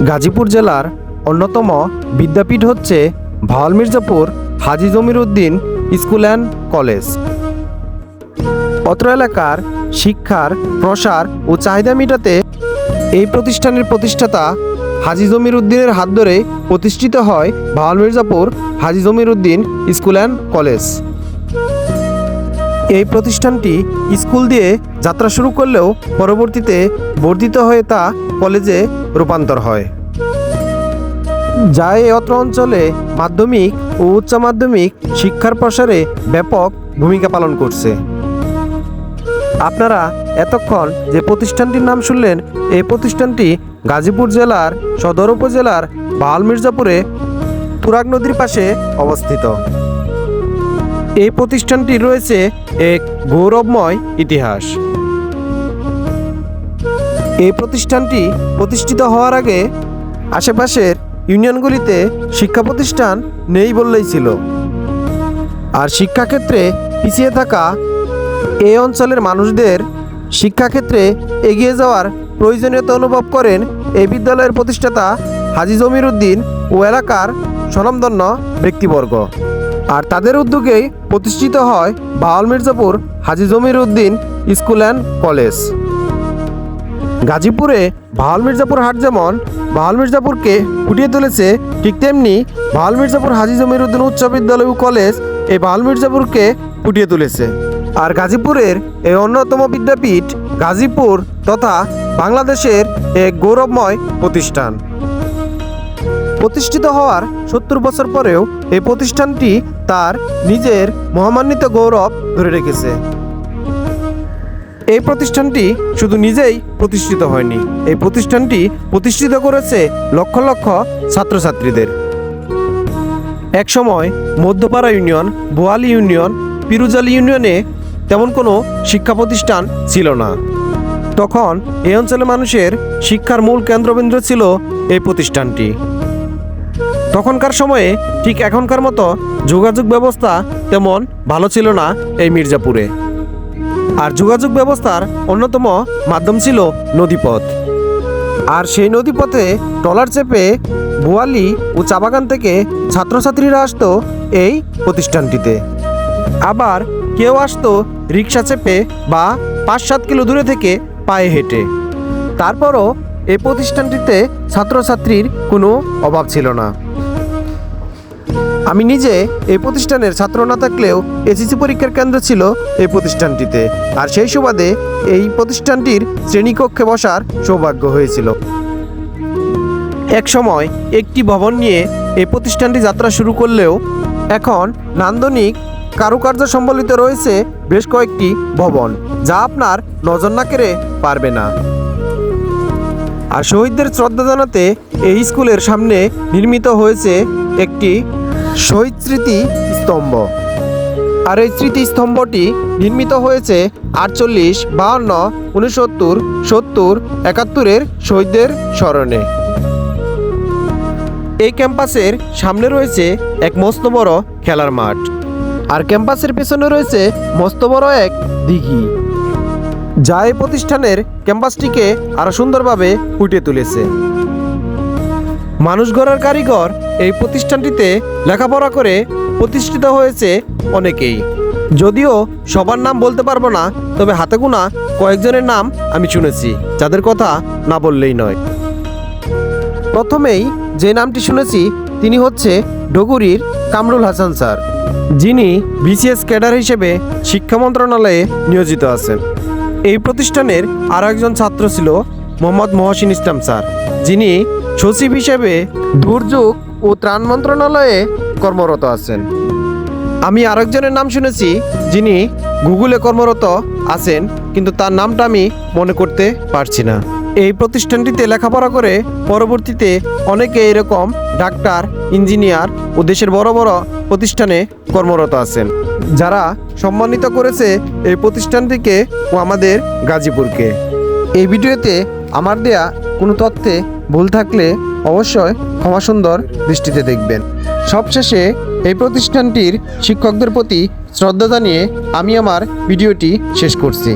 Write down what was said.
গাজীপুর জেলার অন্যতম বিদ্যাপীঠ হচ্ছে ভাওয়াল মির্জাপুর হাজি জমির উদ্দিন স্কুল অ্যান্ড কলেজ। অত্র এলাকার শিক্ষার প্রসার ও চাহিদা মেটাতে এই প্রতিষ্ঠানের প্রতিষ্ঠাতা হাজি জমির উদ্দিনের হাত ধরে প্রতিষ্ঠিত হয় ভাওয়াল মির্জাপুর হাজি জমির উদ্দিন স্কুল অ্যান্ড কলেজ। এই প্রতিষ্ঠানটি স্কুল দিয়ে যাত্রা শুরু করলেও পরবর্তীতে বর্ধিত হয়ে তা কলেজে রূপান্তর হয়। যা এই অত্র অঞ্চলে মাধ্যমিক ও উচ্চ মাধ্যমিক শিক্ষার প্রসারে ব্যাপক ভূমিকা পালন করছে। আপনারা এতক্ষণ যে প্রতিষ্ঠানটির নাম শুনলেন, এই প্রতিষ্ঠানটি গাজীপুর জেলার সদর উপজেলার বাল মির্জাপুরে তুরাগ নদীর পাশে অবস্থিত। এই প্রতিষ্ঠানটি রয়েছে এক গৌরবময় ইতিহাস। এই প্রতিষ্ঠানটি প্রতিষ্ঠিত হওয়ার আগে আশেপাশের ইউনিয়নগুলিতে শিক্ষা প্রতিষ্ঠান নেই বললেই ছিল। আর শিক্ষাক্ষেত্রে পিছিয়ে থাকা এই অঞ্চলের মানুষদের শিক্ষাক্ষেত্রে এগিয়ে যাওয়ার প্রয়োজনীয়তা অনুভব করেন এই বিদ্যালয়ের প্রতিষ্ঠাতা হাজি জমির উদ্দিন ও এলাকার স্বনামধন্য ব্যক্তিবর্গ। আর তাদের উদ্যোগেই প্রতিষ্ঠিত হয় বাওয়াল মির্জাপুর হাজি জমির উদ্দিন স্কুল অ্যান্ড কলেজ। গাজীপুরে ভাওয়াল মির্জাপুর হাট যেমন ভাওয়াল মির্জাপুরকে ফুটিয়ে তুলেছে, ঠিক তেমনি ভাওয়াল মির্জাপুর হাজি জমির উদ্দিন উচ্চ বিদ্যালয় ও কলেজ এই ভাওয়াল মির্জাপুরকে ফুটিয়ে তুলেছে। আর গাজীপুরের এই অন্যতম বিদ্যাপীঠ গাজীপুর তথা বাংলাদেশের এক গৌরবময় প্রতিষ্ঠান। প্রতিষ্ঠিত হওয়ার সত্তর বছর পরেও এই প্রতিষ্ঠানটি তার নিজের মহামান্বিত গৌরব ধরে রেখেছে। এই প্রতিষ্ঠানটি শুধু নিজেই প্রতিষ্ঠিত হয়নি, এই প্রতিষ্ঠানটি প্রতিষ্ঠিত করেছে লক্ষ লক্ষ ছাত্রছাত্রীদের। একসময় মধ্যপাড়া ইউনিয়ন, বোয়ালি ইউনিয়ন, পিরুজালি ইউনিয়নে তেমন কোনো শিক্ষা প্রতিষ্ঠান ছিল না। তখন এই অঞ্চলের মানুষের শিক্ষার মূল কেন্দ্রবিন্দু ছিল এই প্রতিষ্ঠানটি। তখনকার সময়ে ঠিক এখনকার মতো যোগাযোগ ব্যবস্থা তেমন ভালো ছিল না এই মির্জাপুরে। আর যোগাযোগ ব্যবস্থার অন্যতম মাধ্যম ছিল নদীপথ। আর সেই নদীপথে ট্রলার চেপে বোয়ালি ও চা বাগান থেকে ছাত্রছাত্রীরা আসতো এই প্রতিষ্ঠানটিতে। আবার কেউ আসতো রিক্সা চেপে বা পাঁচ সাত কিলো দূরে থেকে পায়ে হেঁটে। তারপরও এই প্রতিষ্ঠানটিতে ছাত্রছাত্রীর কোনো অভাব ছিল না। আমি নিজে এই প্রতিষ্ঠানের ছাত্র না থাকলেও এসএসসি পরীক্ষার কেন্দ্র ছিল এই প্রতিষ্ঠানটিতে। আর সেই সুবাদে এই প্রতিষ্ঠানটির শ্রেণীকক্ষে বসার সৌভাগ্য হয়েছিল। এক সময় একটি ভবন নিয়ে এই প্রতিষ্ঠানটি যাত্রা শুরু করলেও এখন নান্দনিক কারুকার্য সম্বলিত রয়েছে বেশ কয়েকটি ভবন, যা আপনার নজর না কেড়ে পারবে না। আর শহীদদের শ্রদ্ধা জানাতে এই স্কুলের সামনে নির্মিত হয়েছে একটি শহীদ স্মৃতি স্তম্ভ। আর এই স্মৃতি স্তম্ভটি নির্মিত হয়েছে আটচল্লিশ, বাহান্ন উনসত্তর সত্তর, একাত্তরের শহীদদের স্মরণে। এই ক্যাম্পাসের সামনে রয়েছে এক মস্ত বড় খেলার মাঠ। আর ক্যাম্পাসের পেছনে রয়েছে মস্ত বড় এক দিঘি। যা এই প্রতিষ্ঠানের ক্যাম্পাসটিকে আরও সুন্দরভাবে ফুটিয়ে তুলেছে। মানুষ গড়ার কারিগর এই প্রতিষ্ঠানটিতে লেখাপড়া করে প্রতিষ্ঠিত হয়েছে অনেকেই। যদিও সবার নাম বলতে পারব না, তবে হাতে গোনা কয়েকজনের নাম আমি শুনেছি, যাদের কথা না বললেই নয়। প্রথমেই যে নামটি শুনেছি, তিনি হচ্ছে ডগুরির কামরুল হাসান স্যার। যিনি বিসিএস ক্যাডার হিসেবে শিক্ষা মন্ত্রণালয়ে নিয়োজিত আছেন। এই প্রতিষ্ঠানের আর একজন ছাত্র ছিল মোহাম্মদ মহসিন ইসলাম স্যার, যিনি সচিব হিসেবে দুর্যোগ ও ত্রাণ মন্ত্রণালয়ে কর্মরত আছেন। আমি আরেকজনের নাম শুনেছি যিনি গুগলে কর্মরত আছেন, কিন্তু তার নামটা আমি মনে করতে পারছি না। এই প্রতিষ্ঠানটিতে লেখাপড়া করে পরবর্তীতে অনেকে এরকম ডাক্তার, ইঞ্জিনিয়ার ও দেশের বড় বড় প্রতিষ্ঠানে কর্মরত আছেন। যারা সম্মানিত করেছে এই প্রতিষ্ঠানটিকে ও আমাদের গাজীপুরকে। এই ভিডিওতে আমার দেয়া কোনো তথ্যে ভুল থাকলে অবশ্যই ক্ষমা সুন্দর দৃষ্টিতে দেখবেন। সবশেষে এই প্রতিষ্ঠানটির শিক্ষকদের প্রতি শ্রদ্ধা জানিয়ে আমি আমার ভিডিওটি শেষ করছি।